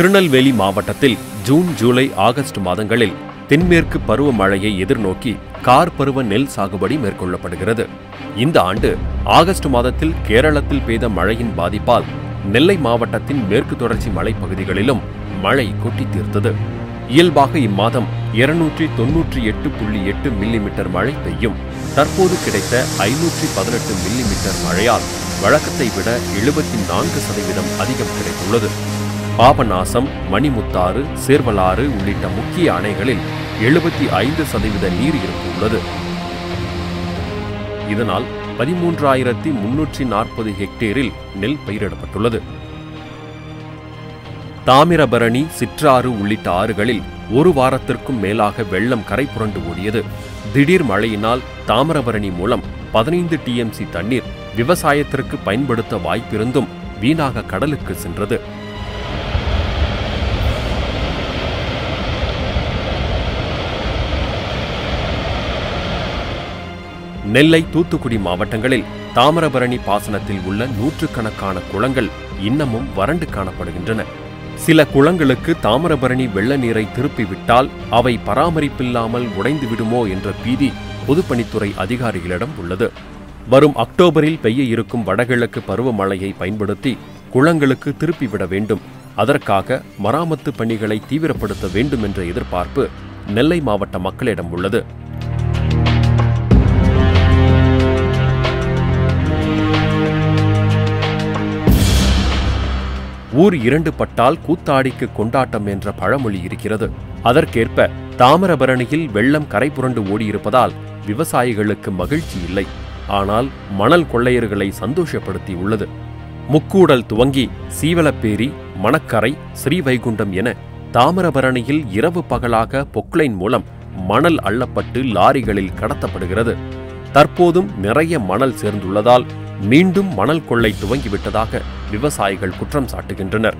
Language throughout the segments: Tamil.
திருநெல்வேலி மாவட்டத்தில் ஜூன் ஜூலை ஆகஸ்ட் மாதங்களில் தென்மேற்கு பருவமழையை எதிர்நோக்கி கார் பருவ நெல் சாகுபடி மேற்கொள்ளப்படுகிறது. இந்த ஆண்டு ஆகஸ்ட் மாதத்தில் கேரளத்தில் பெய்த மழையின் பாதிப்பால் நெல்லை மாவட்டத்தின் மேற்கு தொடர்ச்சி மலைப்பகுதிகளிலும் மழை கொட்டி தீர்த்தது. இயல்பாக இம்மாதம் இருநூற்றி தொன்னூற்றி எட்டு புள்ளி எட்டு மில்லிமீட்டர் மழை பெய்யும். தற்போது கிடைத்த ஐநூற்றி பதினெட்டு மில்லிமீட்டர் மழையால் வழக்கத்தை விட எழுபத்தி நான்கு சதவீதம் அதிகம் கிடைத்துள்ளது. பாபநாசம் மணிமுத்தாறு சேர்வலாறு உள்ளிட்ட முக்கிய அணைகளில் எழுபத்தி ஐந்து சதவீத நீர் இருப்பு உள்ளது. இதனால் பதிமூன்றாயிரத்தி முன்னூற்றி நாற்பது ஹெக்டேரில் நெல் பயிரிடப்பட்டுள்ளது. தாமிரபரணி சிற்றாறு உள்ளிட்ட ஆறுகளில் ஒரு வாரத்திற்கும் மேலாக வெள்ளம் கரை புரண்டு ஓடியது. திடீர் மழையினால் தாமிரபரணி மூலம் பதினைந்து டிஎம்சி தண்ணீர் விவசாயத்திற்கு பயன்படுத்த வாய்ப்பிருந்தும் வீணாக கடலுக்கு சென்றது. நெல்லை தூத்துக்குடி மாவட்டங்களில் தாமிரபரணி பாசனத்தில் உள்ள நூற்றுக்கணக்கான குளங்கள் இன்னமும் வறண்டு காணப்படுகின்றன. சில குளங்களுக்கு தாமிரபரணி வெள்ள நீரை திருப்பிவிட்டால் அவை பராமரிப்பில்லாமல் உடைந்து விடுமோ என்ற பீதி பொதுப்பணித்துறை அதிகாரிகளிடம் உள்ளது. வரும் அக்டோபரில் பெய்ய இருக்கும் வடகிழக்கு பருவமழையை பயன்படுத்தி குளங்களுக்கு திருப்பிவிட வேண்டும். அதற்காக மராமத்து பணிகளை தீவிரப்படுத்த வேண்டும் என்ற எதிர்பார்ப்பு நெல்லை மாவட்ட மக்களிடம் உள்ளது. ஊர் இரண்டு பட்டால் கூத்தாடிக்கு கொண்டாட்டம் என்ற பழமொழி இருக்கிறது. அதற்கேற்ப தாமிரபரணியில் வெள்ளம் கரை புரண்டு ஓடியிருப்பதால் விவசாயிகளுக்கு மகிழ்ச்சி இல்லை. ஆனால் மணல் கொள்ளையர்களை சந்தோஷப்படுத்தி உள்ளது. முக்கூடல் துவங்கி சீவலப்பேரி மணக்கரை ஸ்ரீவைகுண்டம் என தாமிரபரணியில் இரவு பகலாக பொக்லைன் மூலம் மணல் அள்ளப்பட்டு லாரிகளில் கடத்தப்படுகிறது. தற்போதும் நிறைய மணல் சேர்ந்துள்ளதால் மீண்டும் மணல் கொள்ளை துவங்கிவிட்டதாக விவசாயிகள் குற்றம் சாட்டுகின்றனர்.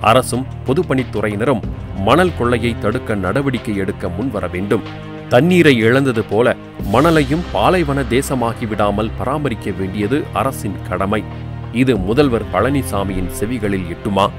அரசும் பொதுப்பணித்துறையினரும் மணல் கொள்ளையை தடுக்க நடவடிக்கை எடுக்க முன்வர வேண்டும். தண்ணீரை இழந்தது போல மணலையும் பாலைவன தேசமாகி விடாமல் பராமரிக்க வேண்டியது அரசின் கடமை. இது முதல்வர் பழனிசாமியின் செவிகளில் எட்டுமா?